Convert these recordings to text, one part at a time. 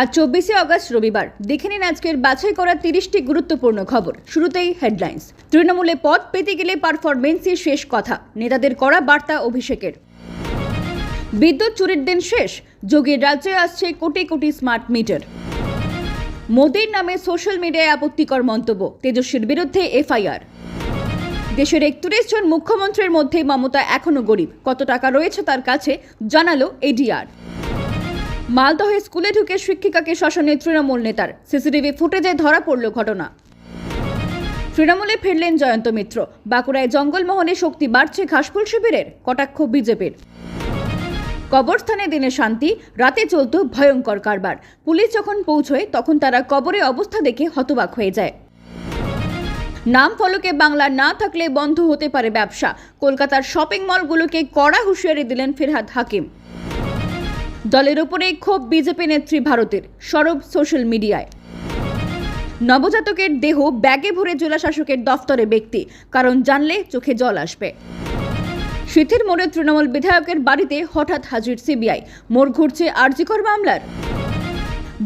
আজ চব্বিশে আগস্ট রবিবার। দেখে নিন আজকের বাছাই করা তিরিশটি গুরুত্বপূর্ণ খবর। শুরুতেই হেডলাইন্স তৃণমূলে পদ পেতে গেলে পারফরমেন্সই শেষ কথা। নেতাদের করা বার্তা অভিষেকের। বিদ্যুৎ চুরির দিন শেষ। যোগীর রাজ্যে আসছে কোটি কোটি স্মার্ট মিটার মোদির নামে সোশ্যাল মিডিয়ায় আপত্তিকর মন্তব্য। তেজস্বীর বিরুদ্ধে এফআইআর। দেশের একত্রিশ জন মুখ্যমন্ত্রীর মধ্যে মমতা এখনও গরিব। কত টাকা রয়েছে তার কাছে জানালো এডিআর মালদহে স্কুলে ঢুকে শিক্ষিকাকে শ্মশানে তৃণমূল নেতার। সিসিটিভি ফুটেজে ধরা পড়ল ঘটনা। তৃণমূলে ফিরলেন জয়ন্ত মিত্র। বাঁকুড়ায় জঙ্গলমহলে শক্তি বাড়ছে ঘাসফুল শিবিরের, কটাক্ষ বিজেপির। কবরস্থানে দিনে শান্তি, রাতে চলত ভয়ঙ্কর কারবার। পুলিশ যখন পৌঁছয়, তখন তারা কবরে অবস্থা দেখে হতবাক হয়ে যায়। নাম ফলকে বাংলা না থাকলে বন্ধ হতে পারে ব্যবসা। কলকাতার শপিং মলগুলোকে কড়া হুঁশিয়ারি দিলেন ফিরহাদ হাকিম। দলের ওপরে ক্ষোভ বিজেপি নেত্রী ভারতের, সরব সোশ্যাল মিডিয়ায় নবজাতকের দেহ ব্যাগে ভরে জেলা শাসকের দফতরে ব্যক্তি কারণ জানলে চোখে জল আসবে। শীতের মোড়ে তৃণমূল বিধায়কের বাড়িতে হঠাৎ হাজির সিবিআই, মোড় ঘুরছে আরজিকর মামলার।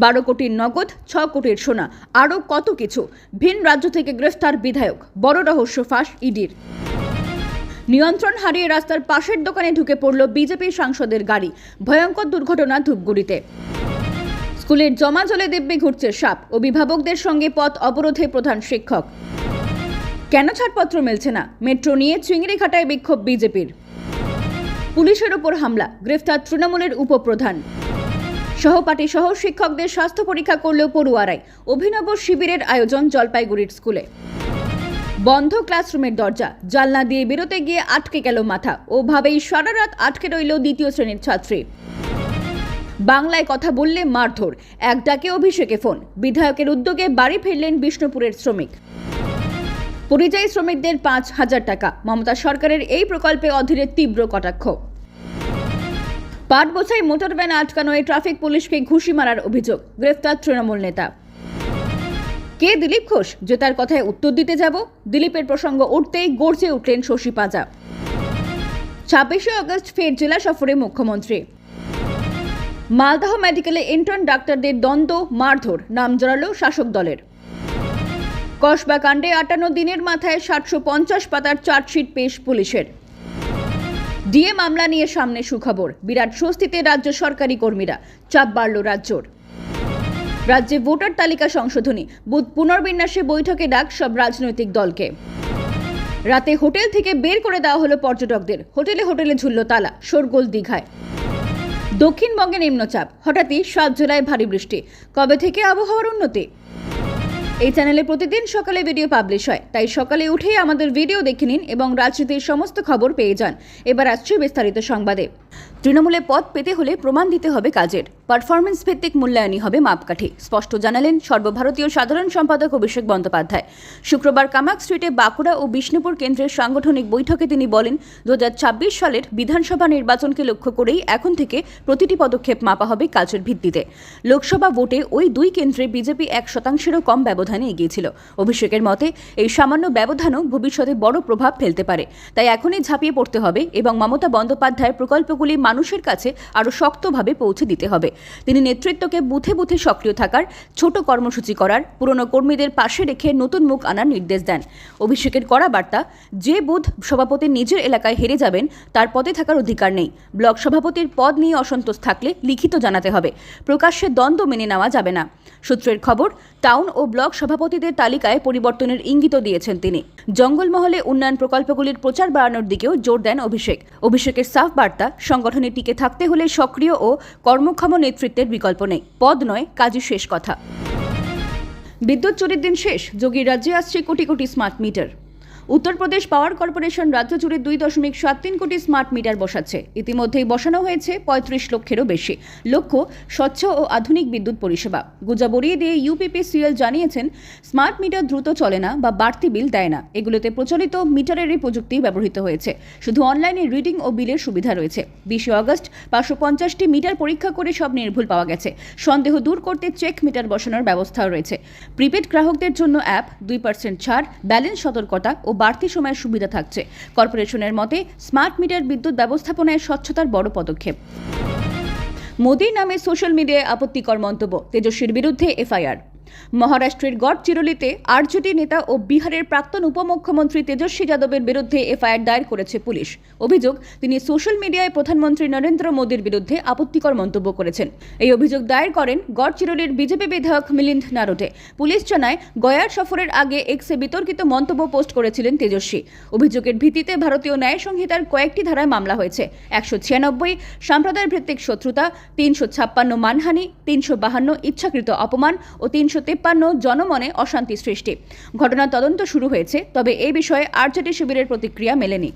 বারো কোটির নগদ, ছ কোটির সোনা আরও কত কিছু? ভিন রাজ্য থেকে গ্রেফতার বিধায়ক, বড় রহস্য ফাঁস, ইডির। নিয়ন্ত্রণ হারিয়ে রাস্তার পাশের দোকানে ঢুকে পড়ল বিজেপি সাংসদের গাড়ি। ভয়ঙ্কর দুর্ঘটনা ধূপগুড়িতে। স্কুলের জমা জলে দিব্যে ঘুরছে সাপ। অভিভাবকদের সঙ্গে পথ অবরোধে প্রধান শিক্ষক। কেন ছাড়পত্র মিলছে না? মেট্রো নিয়ে চিংড়িঘাটায় বিক্ষোভ বিজেপির। পুলিশের ওপর হামলা। গ্রেফতার তৃণমূলের উপপ্রধান। সহপাঠী সহ শিক্ষকদের স্বাস্থ্য পরীক্ষা করলেও পড়ুয়ারাই। অভিনব শিবিরের আয়োজন জলপাইগুড়ির স্কুলে। বন্ধ ক্লাসরুমের দরজা। জানলা দিয়ে বেরোতে গিয়ে আটকে গেল মাথা ওভাবেই সারা রাত আটকে রইল দ্বিতীয় শ্রেণির ছাত্রী। বাংলায় কথা বললে মারধর, এক ডাকে অভিষেকে ফোন। বিধায়কের উদ্যোগে বাড়ি ফিরলেন বিষ্ণুপুরের শ্রমিক। পরিযায়ী শ্রমিকদের পাঁচ হাজার টাকা, মমতা সরকারের এই প্রকল্পে অধীরে তীব্র কটাক্ষ। পাট বোঝাই মোটর ভ্যান আটকানোয় ট্রাফিক পুলিশকে ঘুষি মারার অভিযোগ, গ্রেফতার তৃণমূল নেতা। কে দিলীপ ঘোষ? যে তার কথায় উত্তর দিতে যাব। দিলীপের প্রসঙ্গ উঠতেই গর্জে উঠলেন শশী পাজা। ছাব্বিশে আগস্ট ফের জেলা সফরে মুখ্যমন্ত্রী। মালদহ মেডিকেলে ইন্টার্ন ডাক্তারদের দ্বন্দ্ব, মারধর, নাম জড়ালো শাসক দলের। কসবা কাণ্ডে আটান্ন দিনের মাথায় সাতশো পঞ্চাশ পাতার চার্জশিট পেশ পুলিশের। ডিএ মামলা নিয়ে সামনে সুখবর। বিরাট স্বস্তিতে রাজ্য সরকারি কর্মীরা, চাপ বাড়ল রাজ্যর। রাজ্যে ভোটার তালিকা সংশোধনী, বুথ পুনর্বিন্যাসে বৈঠকে ডাক সব রাজনৈতিক দলকে। রাতে হোটেল থেকে বের করে দেওয়া হলো পর্যটকদের, হোটেলে হোটেলে ঝুলল তালা, শোরগোল দীঘায়। দক্ষিণবঙ্গে নিম্নচাপ, হঠাৎই সাত জুলাই ভারী বৃষ্টি, কবে থেকে আবহাওয়ার উন্নতি? এই চ্যানেলে প্রতিদিন সকালে ভিডিও পাবলিশ হয়, তাই সকালে উঠেই আমাদের ভিডিও দেখে নিন এবং রাজনীতির সমস্ত খবর পেয়ে যান। এবার আসছে বিস্তারিত সংবাদে। তৃণমূলে পদ পেতে হলে প্রমাণ দিতে হবে কাজের। পারফরমেন্স ভিত্তিক মূল্যায়নই হবে মাপকাঠি, স্পষ্ট জানালেন সর্বভারতীয় সাধারণ সম্পাদক অভিষেক বন্দ্যোপাধ্যায়। শুক্রবার কামাক স্ট্রিটে বাঁকুড়া ও বিষ্ণুপুর কেন্দ্রের সাংগঠনিক বৈঠকে তিনি বলেন দু সালের বিধানসভা নির্বাচনকে লক্ষ্য করেই এখন থেকে প্রতিটি পদক্ষেপ মাপা হবে কাজের ভিত্তিতে। লোকসভা ভোটে ওই দুই কেন্দ্রে বিজেপি এক শতাংশেরও কম ব্যবধানে এগিয়েছিল অভিষেকের মতে, এই সামান্য ব্যবধানও ভবিষ্যতে বড় প্রভাব ফেলতে পারে। তাই এখনই ঝাঁপিয়ে পড়তে হবে এবং মমতা বন্দ্যোপাধ্যায়ের প্রকল্পগুলি মানুষের কাছে আরও শক্তভাবে পৌঁছে দিতে হবে। তিনি নেতৃত্বকে বুথে বুথে সক্রিয় থাকার, ছোট কর্মসূচি করার, পুরনো কর্মীদের পাশে রেখে নতুন মুখ আনার নির্দেশ দেন। অভিষেকের করা বার্তা, যে বুথ সভাপতি নিজের এলাকায় হেরে যাবেন, তার পদে থাকার অধিকার নেই। ব্লক সভাপতির পদ নিয়ে অসন্তোষ থাকলে লিখিত জানাতে হবে। প্রকাশ্যে দ্বন্দ্ব মেনে নেওয়া যাবে না। সূত্রের খবর, টাউন ও ব্লক সভাপতিদের তালিকায় পরিবর্তনের ইঙ্গিত দিয়েছেন তিনি। জঙ্গলমহলে উন্নয়ন প্রকল্পগুলির প্রচার বাড়ানোর দিকেও জোর দেন অভিষেক। অভিষেকের সাফ বার্তা সংগঠনে টিকে থাকতে হলে সক্রিয় ও কর্মক্ষম নেতৃত্বের বিকল্প নেই। পদ নয় কাজই শেষ কথা। বিদ্যুৎ চুরির দিন শেষ। যোগীর রাজ্যে আসছে crore crore smart meter Uttar Pradesh power corporation রাজ্য জুড়ে দুই দশমিক সাত তিন কোটি স্মার্ট মিটার বসাচ্ছে। ইতিমধ্যেই বসানো হয়েছে পঁয়ত্রিশ লক্ষেরও বেশি। লক্ষ্য, স্বচ্ছ ও আধুনিক বিদ্যুৎ পরিষেবা। গুজা বড়িয়ে দিয়ে ইউপিপিসিএল জানিয়েছেন, স্মার্ট মিটার দ্রুত চলে না বা বাড়তি বিল দেয় না। এগুলোতে প্রচলিত মিটারেরই প্রযুক্তি ব্যবহৃত হয়েছে। শুধু অনলাইনে রিডিং ও বিলের সুবিধা রয়েছে। বিশে আগস্ট পাঁচশো পঞ্চাশটি মিটার পরীক্ষা করে সব নির্ভুল পাওয়া গেছে। সন্দেহ দূর করতে চেক মিটার বসানোর ব্যবস্থাও রয়েছে। প্রিপেড গ্রাহকদের জন্য অ্যাপ, দুই পার্সেন্ট ছাড়, ব্যালেন্স সতর্কতা ও বাড়তি সময়ের সুবিধা থাকছে। কর্পোরেশনের মতে, স্মার্ট মিটার বিদ্যুৎ ব্যবস্থাপনায় স্বচ্ছতার বড় পদক্ষেপ। মোদীর নামে সোশ্যাল মিডিয়ায় আপত্তিকর মন্তব্য, তেজস্বীর বিরুদ্ধে এফআইআর। মহারাষ্ট্রের গড়চিরলিতে আরজেডি নেতা ও বিহারের প্রাক্তন উপমুখ্যমন্ত্রী তেজস্বী যাদবের বিরুদ্ধে এফআইআর দায়ের করেছে পুলিশ। অভিযোগ, তিনি সোশ্যাল মিডিয়ায় প্রধানমন্ত্রী নরেন্দ্র মোদীর বিরুদ্ধে আপত্তিকর মন্তব্য করেছেন। এই অভিযোগ দায়ের করেন গড়চিরলির বিজেপি বিধায়ক মিলিন্দ নারোটে। পুলিশ জানায়, গয়ার সফরের আগে এক্সে বিতর্কিত মন্তব্য পোস্ট করেছিলেন তেজস্বী। অভিযোগের ভিত্তিতে ভারতীয় ন্যায় সংহিতার কয়েকটি ধারায় মামলা হয়েছে। একশো ছিয়ানব্বই সম্প্রদায় ভিত্তিক শত্রুতা, তিনশো ছাপ্পান্ন মানহানি, তিনশো বাহান্ন ইচ্ছাকৃত অপমান ও তিনশো তিপ্পান্ন জনমনে অশান্তি সৃষ্টি। ঘটনার তদন্ত শুরু হয়েছে, তবে এ বিষয়ে আরজেডি শিবিরের প্রতিক্রিয়া মেলেনি।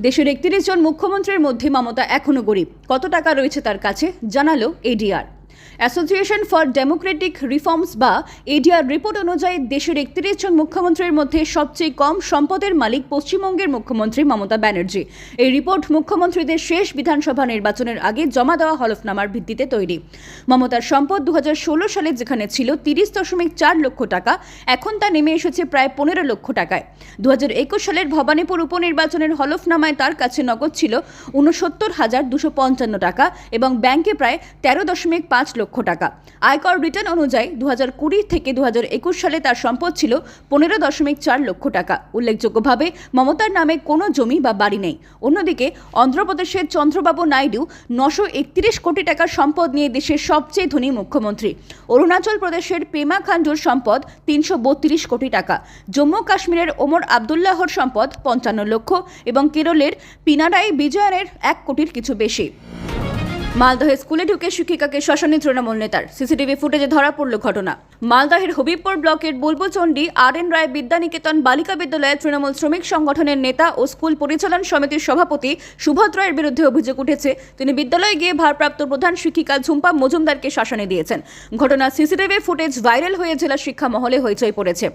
দেশের একত্রিশ জন মুখ্যমন্ত্রীর মধ্যে মমতা এখনও গরিব। কত টাকা রয়েছে তার কাছে? জানালো ADR association for democratic reforms বা এডিআর রিপোর্ট অনুযায়ী দেশের একত্রিশ জন মুখ্যমন্ত্রীর মধ্যে সবচেয়ে কম সম্পদের মালিক পশ্চিমবঙ্গের মুখ্যমন্ত্রী মমতা ব্যানার্জি। এই রিপোর্ট মুখ্যমন্ত্রীদের শেষ বিধানসভা নির্বাচনের আগে জমা দেওয়া হলফনামার ভিত্তিতে তৈরি। মমতার সম্পদ দু সালে যেখানে ছিল তিরিশ দশমিক চার লক্ষ টাকা, এখন তা নেমে এসেছে প্রায় পনেরো লক্ষ টাকায়। দু হাজার একুশ সালের ভবানীপুর উপনির্বাচনের হলফনামায় তার কাছে নগদ ছিল উনসত্তর হাজার দুশো পঞ্চান্ন টাকা এবং ব্যাংকে প্রায় তেরো দশমিক পাঁচ লক্ষ টাকা। আয়কর রিটার্ন অনুযায়ী দু কুড়ি থেকে দু একুশ সালে তার সম্পদ ছিল পনেরো দশমিক চার লক্ষ টাকা। উল্লেখযোগ্যভাবে মমতার নামে কোনো জমি বা বাড়ি নেই। অন্যদিকে অন্ধ্রপ্রদেশের চন্দ্রবাবু নাইডু নশো একত্রিশ কোটি টাকার সম্পদ নিয়ে দেশের সবচেয়ে ধনী মুখ্যমন্ত্রী। অরুণাচল প্রদেশের পেমা খান্ডুর সম্পদ তিনশো বত্রিশ কোটি টাকা। জম্মু কাশ্মীরের ওমর আবদুল্লাহর সম্পদ পঞ্চান্ন লক্ষ এবং কেরলের পিনারাই বিজয়নের এক কোটির কিছু বেশি। মালদহে স্কুলে ঢুকে শিক্ষিকাকে শ্মশানে তৃণমূল নেতার। সিসিটিভি ফুটেজে ধরা পড়ল ঘটনা। মালদহের হবিবপুর ব্লকের বুলবুচন্ডি আর এন রায় বিদ্যানিকেতন বালিকা বিদ্যালয়ে তৃণমূল শ্রমিক সংগঠনের নেতা ও স্কুল পরিচালন সমিতির সভাপতি সুভদ্র রায়ের বিরুদ্ধে অভিযোগ উঠেছে। তিনি বিদ্যালয়ে গিয়ে ভারপ্রাপ্ত প্রধান শিক্ষিকা ঝুম্পা মজুমদারকে শাসনে দিয়েছেন। ঘটনা সিসিটিভি ফুটেজ ভাইরাল হয়ে জেলা শিক্ষা মহলে হইচই পড়েছে।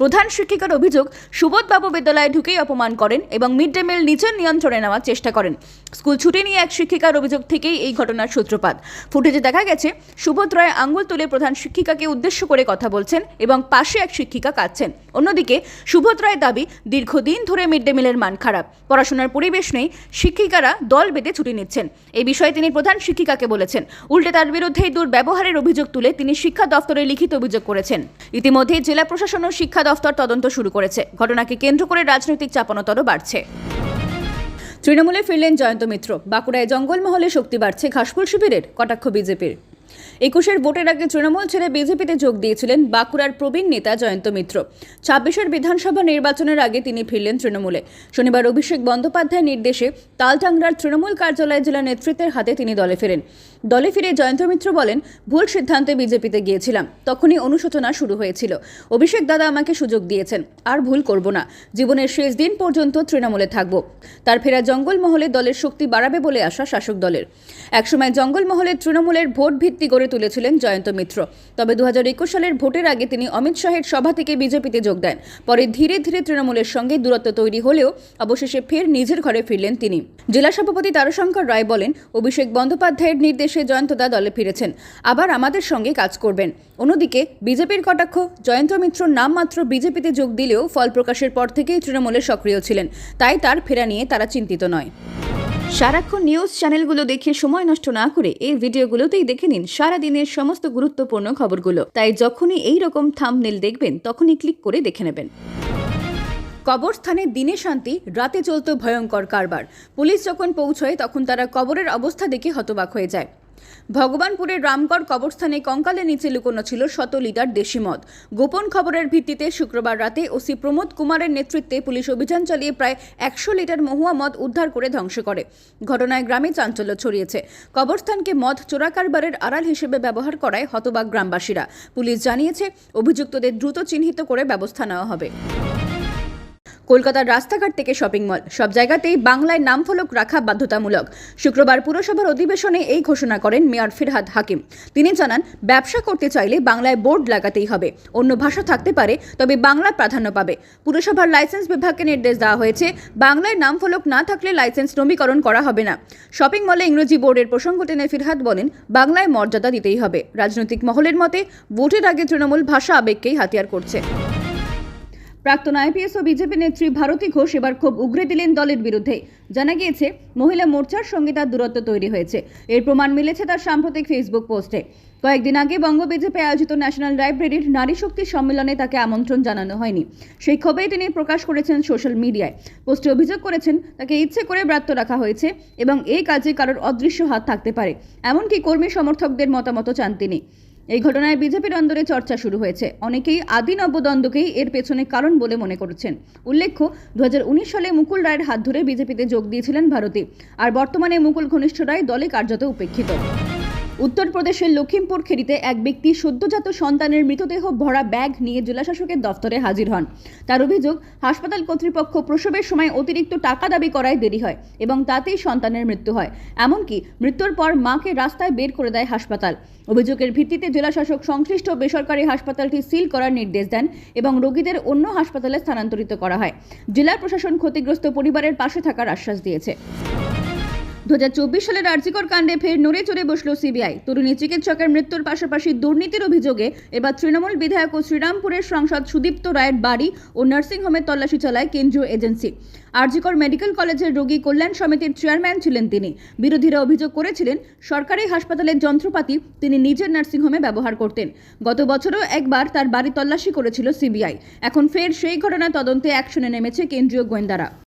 প্রধান শিক্ষিকার অভিযোগ, সুবোধবাবু বিদ্যালয়ে ঢুকেই অপমান করেন এবং মিড ডে মিল নিজের নিয়ন্ত্রণে নেওয়ার চেষ্টা করেন। স্কুল ছুটি নিয়ে এক শিক্ষিকার অভিযোগ থেকেই এই ঘটনার সূত্রপাত। ফুটেজে দেখা গেছে সুবোধ রায় আঙ্গুল তুলে প্রধান শিক্ষিকাকে উদ্দেশ্য করে কথা বলছেন এবং পাশে এক শিক্ষিকা কাঁদছেন। অন্যদিকে সুবোধ রায় দাবি, দীর্ঘদিন ধরে মিড ডে মিলের মান খারাপ। পড়াশোনার পরিবেশ নেই, শিক্ষিকারা দল বেঁধে ছুটি নিচ্ছেন। এই বিষয়ে তিনি প্রধান শিক্ষিকাকে বলেছেন। উল্টে তার বিরুদ্ধে দুর্ব্যবহারের অভিযোগ তুলে তিনি শিক্ষা দফতরে লিখিত অভিযোগ করেছেন। ইতিমধ্যে জেলা প্রশাসন ও শিক্ষা দফতর তদন্ত শুরু করেছে। ঘটনাকে কেন্দ্র করে রাজনৈতিক চাপানোতরও বাড়ছে। তৃণমূলে ফিরলেন জয়ন্ত মিত্র। বাঁকুড়ায় জঙ্গলমহলে শক্তি বাড়ছে ঘাসফুল শিবিরের, কটাক্ষ বিজেপির। একুশের ভোটের আগে তৃণমূল ছেড়ে বিজেপিতে যোগ দিয়েছিলেন বাঁকুড়ার প্রবীণ নেতা জয়ন্ত মিত্র। ছাব্বিশের বিধানসভা নির্বাচনের আগে তিনি ফিরলেন তৃণমূলে। শনিবার অভিষেক বন্দ্যোপাধ্যায়ের নির্দেশে তালটাংরার তৃণমূল কার্যালয়ে জেলা নেতৃত্বের হাতে তিনি দলে ফেরেন। দলে ফিরে জয়ন্ত মিত্র বলেন, ভুল সিদ্ধান্তে বিজেপিতে গিয়েছিলাম। তখনই অনুশোচনা শুরু হয়েছিল। অভিষেক দাদা আমাকে সুযোগ দিয়েছেন। আর ভুল করব না। জীবনের শেষ দিন পর্যন্ত তৃণমূলে থাকব। তার ফেরা জঙ্গলমহলে দলের শক্তি বাড়াবে বলে আশা শাসক দলের। একসময় জঙ্গলমহলে তৃণমূলের ভোট ভিত্তি গড়ে তুলেছিলেন জয়ন্ত মিত্র। তবে দুহাজার একুশ সালের ভোটের আগে তিনি অমিত শাহের সভা থেকে বিজেপিতে যোগ দেন। পরে ধীরে ধীরে তৃণমূলের সঙ্গে দূরত্ব তৈরি হলেও অবশেষে ফের নিজের ঘরে ফিরলেন তিনি। জেলা সভাপতি তারশঙ্কর রায় বলেন, অভিষেক বন্দ্যোপাধ্যায়ের নির্দেশে জয়ন্তদা দলে ফিরেছেন। আবার আমাদের সঙ্গে কাজ করবেন। অন্যদিকে বিজেপির কটাক্ষ, জয়ন্ত মিত্র নামমাত্র বিজেপিতে যোগ দিলেও ফল প্রকাশের পর থেকেই তৃণমূলে সক্রিয় ছিলেন। তাই তার ফেরা নিয়ে তারা চিন্তিত নয়। সারাক্ষণ নিউজ চ্যানেলগুলো দেখে সময় নষ্ট না করে এই ভিডিওগুলোতেই দেখে নিন সারা দিনের সমস্ত গুরুত্বপূর্ণ খবরগুলো। তাই যখনই এই রকম থামনেল দেখবেন, তখনই ক্লিক করে দেখে নেবেন। কবরস্থানে দিনে শান্তি, রাতে চলত ভয়ঙ্কর কারবার। পুলিশ যখন পৌঁছয়, তখন তারা কবরের অবস্থা দেখে হতবাক হয়ে যায়। ভগবানপুরের রামগড় কবরস্থানে কঙ্কালের নিচে লুকোনো ছিল শত লিটার দেশি মদ। গোপন খবরের ভিত্তিতে শুক্রবার রাতে ওসি প্রমোদ কুমারের নেতৃত্বে পুলিশ অভিযান চালিয়ে প্রায় একশো লিটার মহুয়া মদ উদ্ধার করে ধ্বংস করে। ঘটনায় গ্রামে চাঞ্চল্য ছড়িয়েছে। কবরস্থানকে মদ চোরা কারবারের আড়াল হিসেবে ব্যবহার করায় হতবাক গ্রামবাসীরা। পুলিশ জানিয়েছে, অভিযুক্তদের দ্রুত চিহ্নিত করে ব্যবস্থা নেওয়া হবে। কলকাতার রাস্তাঘাট থেকে শপিং মল সব জায়গাতেই বাংলায় নাম ফলক রাখা বাধ্যতামূলক। শুক্রবার পুরসভার অধিবেশনে এই ঘোষণা করেন মেয়র ফিরহাদ হাকিম। তিনি জানান, ব্যবসা করতে চাইলে বাংলায় বোর্ড লাগাতেই হবে। অন্য ভাষা থাকতে পারে, তবে বাংলা প্রাধান্য পাবে। পুরসভার লাইসেন্স বিভাগকে নির্দেশ দেওয়া হয়েছে, বাংলায় নাম ফলক না থাকলে লাইসেন্স নবীকরণ করা হবে না। শপিং মলে ইংরেজি বোর্ডের প্রসঙ্গ টেনে ফিরহাদ বলেন, বাংলায় মর্যাদা দিতেই হবে। রাজনৈতিক মহলের মতে, ভোটের আগে তৃণমূল ভাষা আবেগকেই হাতিয়ার করছে। প্রাক্তন আইপিএস ও বিজেপি নেত্রী ভারতী ঘোষ এবার খুব উগরে দিলেন দলের বিরুদ্ধে। জানা গিয়েছে, মহিলা মোর্চার সঙ্গে তার দূরত্ব তৈরি হয়েছে। এর প্রমাণ মিলেছে তার সাম্প্রতিক ফেসবুক পোস্টে। কয়েকদিন আগে বঙ্গ বিজেপি আয়োজিত ন্যাশনাল লাইব্রেরির নারী শক্তি সম্মেলনে তাকে আমন্ত্রণ জানানো হয়নি। সেই ক্ষোভেই তিনি প্রকাশ করেছেন সোশ্যাল মিডিয়ায়। পোস্টে অভিযোগ করেছেন, তাকে ইচ্ছে করে ব্রাত্য রাখা হয়েছে এবং এই কাজে কারোর অদৃশ্য হাত থাকতে পারে। এমনকি কর্মী সমর্থকদের মতামত চান তিনি। এই ঘটনায় বিজেপির অন্দরে চর্চা শুরু হয়েছে। অনেকেই আদি নবদ্বন্দ্বকেই এর পেছনে কারণ বলে মনে করছেন। উল্লেখ্য দু হাজার উনিশ সালে মুকুল রায়ের হাত ধরে বিজেপিতে যোগ দিয়েছিলেন ভারতী। আর বর্তমানে মুকুল ঘনিষ্ঠ রায় দলে কার্যত উপেক্ষিত। উত্তরপ্রদেশের লখিমপুর খেরিতে এক ব্যক্তি সদ্যজাত সন্তানের মৃতদেহ ভরা ব্যাগ নিয়ে জেলাশাসকের দফতরে হাজির হন। তার অভিযোগ, হাসপাতাল কর্তৃপক্ষ প্রসবের সময় অতিরিক্ত টাকা দাবি করায় দেরি হয় এবং তাতেই সন্তানের মৃত্যু হয়। এমনকি মৃত্যুর পর মাকে রাস্তায় বের করে দেয় হাসপাতাল। অভিযোগের ভিত্তিতে জেলাশাসক সংশ্লিষ্ট বেসরকারি হাসপাতালটি সিল করার নির্দেশ দেন এবং রোগীদের অন্য হাসপাতালে স্থানান্তরিত করা হয়। জেলা প্রশাসন ক্ষতিগ্রস্ত পরিবারের পাশে থাকার আশ্বাস দিয়েছে। দু সালের আর্জিকর কাণ্ডে ফের নড়ে চড়ে বসল সিবিআই। তরুণী চিকিৎসকের মৃত্যুর পাশাপাশি দুর্নীতির অভিযোগে এবার তৃণমূল বিধায়ক ও শ্রীরামপুরের সাংসদ সুদীপ্ত রায়ের বাড়ি ও নার্সিংহোমের তল্লাশি চালায় কেন্দ্রীয় এজেন্সি। আরজিকর মেডিকেল কলেজের রোগী কল্যাণ সমিতির চেয়ারম্যান ছিলেন তিনি। বিরোধীরা অভিযোগ করেছিলেন, সরকারি হাসপাতালের যন্ত্রপাতি তিনি নিজের নার্সিংহোমে ব্যবহার করতেন। গত বছরও একবার তার বাড়ি তল্লাশি করেছিল সিবিআই। এখন ফের সেই ঘটনা তদন্তে অ্যাকশনে নেমেছে কেন্দ্রীয় গোয়েন্দারা।